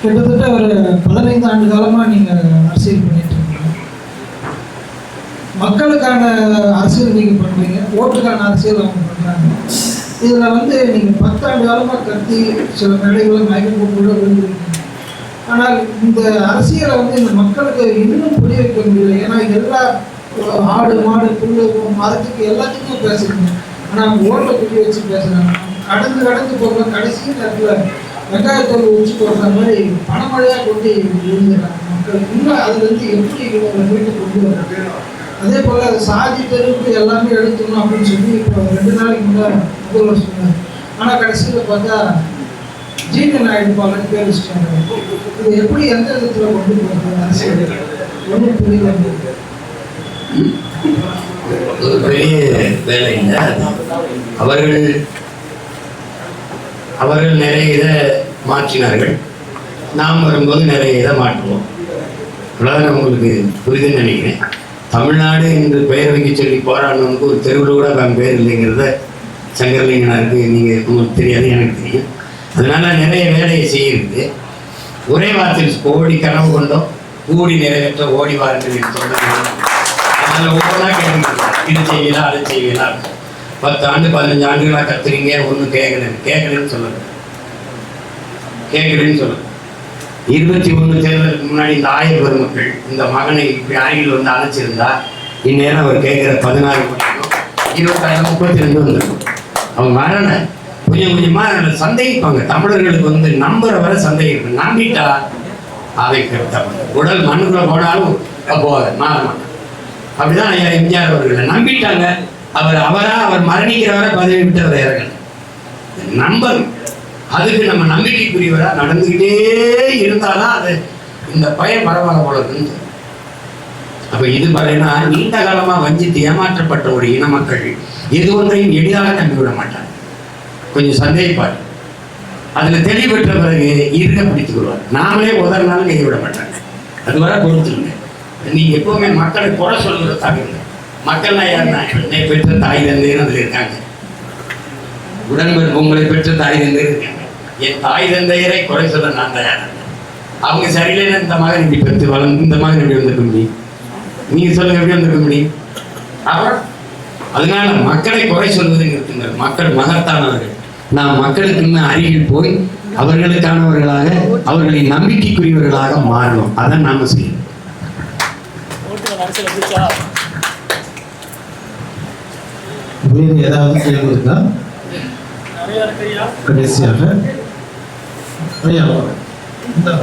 கிட்டத்தட்ட ஒரு பதினைந்து ஆண்டு காலமாக நீங்கள் அரசியல் பண்ணிட்டு இருக்கீங்க. மக்களுக்கான அரசியல் நீங்கள் பண்ணுறீங்க ஓட்டுக்கான அரசியல் அவங்க பண்ணுறாங்க இதில் வந்து நீங்கள் பத்தாண்டு காலமாக கத்தி சில மேடைகளை மயக்கம் கூட விழுந்துருக்கீங்க. ஆனால் இந்த அரசியலை வந்து இந்த மக்களுக்கு இன்னும் புரிய வைக்க முடியல ஏன்னா எல்லா ஆடு மாடு புல்லு மரத்துக்கு எல்லாத்துக்கும் பேசுறீங்க ஆனால் அவங்க ஓட்டை புரிய வச்சு பேசுகிறாங்க கடந்து கடந்து போகிற கடைசி நேரத்தில் வெங்காயத்தோல் உச்சி போடுற மாதிரி பணமழையாக கொண்டு எழுதுகிறாங்க மக்கள். இன்னும் அதுலேருந்து எப்படி இவங்களை மீட்டு கொண்டு வர்றது? அதே போல் சாதி தெருவுக்கு எல்லாமே எடுத்துக்கணும் அப்படின்னு சொல்லி இப்போ ரெண்டு நாளைக்கு முன்னாடி முதல்வர் சொன்னார். ஆனால் கடைசியில் பார்த்தா ஜீன நாயுடு பாலன் பேர் வச்சுட்டாங்க. இது எப்படி எந்த விதத்தில் கொண்டு போகிறது அரசியல் ஒன்றும் புரியல. ஒரு பெரிய வேலைங்க அவர்கள் அவர்கள் நிறைய இதை மாற்றினார்கள். நாம் வரும்போது நிறைய இதை மாற்றுவோம். அவ்வளோதான் உங்களுக்கு புரிதுன்னு நினைக்கிறேன். தமிழ்நாடு என்று பெயர் வைக்க சொல்லி போராடினவனுக்கு ஒரு தெருவில் கூட அவன் பேர் இல்லைங்கிறத சங்கரலிங்கனாருக்கு நீங்கள் உங்களுக்கு தெரியாது எனக்கு தெரியும். அதனால நிறைய வேலையை செய்யுது ஒரே வார்த்தையில் கோடி கனவு கொண்டோம். கூடி நிறைவேற்ற ஓடி வாருங்கள் என்று சொன்னாங்க. அதில் ஒவ்வொன்றா கேட்கணும் இது செய்யலாம் அது செய்வீங்களா பத்து ஆண்டு பதினஞ்சு ஆண்டுகளாக கத்துறீங்க ஒன்றும் கேட்கலன்னு கேட்கலன்னு சொல்லுங்கள் கேட்குறேன்னு சொல்லுங்க இருபத்தி ஒன்று தேர்தலுக்கு முன்னாடி இந்த ஆயிரம் பெருமக்கள் இந்த மகனை இப்படி அருகில் வந்து அழைச்சிருந்தா இந்நேரம் அவர் கேட்குற பதினாறு கோடிக்கும் இருபத்தாயிரம் முப்பத்தி ரெண்டு வந்திருக்கும். அவங்க வரல கொஞ்சம் கொஞ்சமாக சந்தேகிப்பாங்க. தமிழர்களுக்கு வந்து நம்புற வர சந்தேகிப்பாங்க. நம்பிட்டா அதை கருத்தம் உடல் மண்ணுக்குள்ள போனாலும் போக மாற மாட்டான் அப்படிதான் ஐயா எம்ஜிஆர் அவர்களை நம்பிட்டாங்க. அவர் அவரா அவர் மரணிக்கிறவரை பதவி விட்டு அவர் இறங்கல நம்பணும் அதுக்கு நம்ம நம்பிக்கைக்குரியவராக நடந்துக்கிட்டே இருந்தாதான் அது இந்த பயன் பரவாயில்ல போல இருந்து அப்போ இது பாத்தீங்கன்னா நீண்ட காலமாக வஞ்சித்து ஏமாற்றப்பட்ட ஒரு இன மக்கள் எது ஒன்றையும் எளிதாக நம்பி விட மாட்டாங்க. கொஞ்சம் சந்தேகப்பாடு அதில் தெளிவு பிறகு இருக்க பிடித்து கொள்வார். நாமளே உதறினாலும் கைவிட மாட்டாங்க. அது வர பொறுத்துருங்க நீங்கள் எப்பவுமே மக்களை குறை சொல்லுகிற தவிர மக்கள்னா யாருன்னா என்னை பெற்ற தாய் தந்தைன்னு அதில் இருக்காங்க. உடன்பிறப்பு உங்களை பெற்ற தாய் தந்தை இருக்காங்க. என் தாய் தந்தையரை குறை சொல்ல நான் தயார் அவங்க சரியில்லைன்னா இந்த மகன் இப்படி பெற்று வளர்ந்து இந்த மகன் இப்படி வந்திருக்க முடியும்? நீங்க சொல்லுங்க எப்படி வந்திருக்க முடியும்? அப்புறம் அதனால மக்களை குறை சொல்வதுங்கிறது மக்கள் மகத்தானவர்கள். நாம் மக்களுக்கு இன்னும் அருகில் போய் அவர்களுக்கானவர்களாக அவர்களின் நம்பிக்கைக்குரியவர்களாக மாறணும். அதை நாம செய்யணும். ஏதாவது கேள்வி இருக்கா கடைசியாக. 没有。那。